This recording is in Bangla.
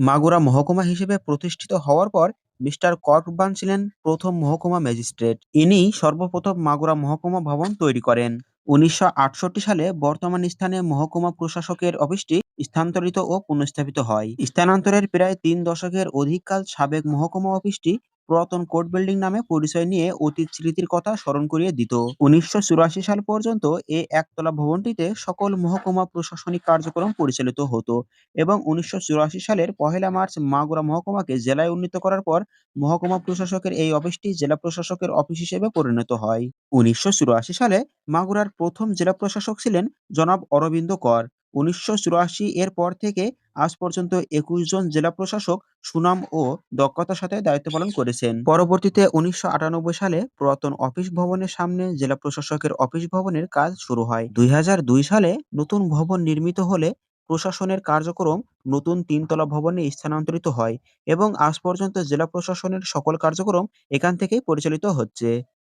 মাগুরা মহকুমা হিসেবে প্রতিষ্ঠিত হওয়ার পর মিস্টার কর্কবান ছিলেন প্রথম মহকুমা ম্যাজিস্ট্রেট। ইনি সর্বপ্রথম মাগুরা মহকুমা ভবন তৈরি করেন। উনিশশো আটষট্টি সালে বর্তমান স্থানে মহকুমা প্রশাসকের অফিসটি স্থানান্তরিত ও পুনঃস্থাপিত হয়। স্থানান্তরের প্রায় তিন দশকের অধিককাল সাবেক মহকুমা অফিসটি পুরাতন কোর্ট বিল্ডিং নামে পরিচয় নিয়ে অতীত স্মৃতির কথা স্মরণ করিয়ে দিত। উনিশশো চুরাশি সাল পর্যন্ত এই একতলা ভবনটিতে সকল মহকুমা প্রশাসনিক কার্যক্রম পরিচালিত হতো এবং উনিশশো চুরাশি সালের পহেলা মার্চ মাগুরা মহকুমাকে জেলায় উন্নীত করার পর মহকুমা প্রশাসকের এই অফিসটি জেলা প্রশাসকের অফিস হিসেবে পরিণত হয়। উনিশশো চুরাশি সালে মাগুরার প্রথম জেলা প্রশাসক ছিলেন জনাব অরবিন্দ কর। উনিশশো চুরাশি এর পর থেকে আজ পর্যন্ত একুশ জন জেলা প্রশাসক সুনাম ও দক্ষতার সাথে দায়িত্ব পালন করেছেন। পরবর্তীতে উনিশশো আটানব্বই সালে পুরাতন অফিস ভবনের সামনে জেলা প্রশাসকের অফিস ভবনের কাজ শুরু হয়। দুই হাজার দুই সালে নতুন ভবন নির্মিত হলে প্রশাসনের কার্যক্রম নতুন তিনতলা ভবনে স্থানান্তরিত হয় এবং আজ পর্যন্ত জেলা প্রশাসনের সকল কার্যক্রম এখান থেকেই পরিচালিত হচ্ছে।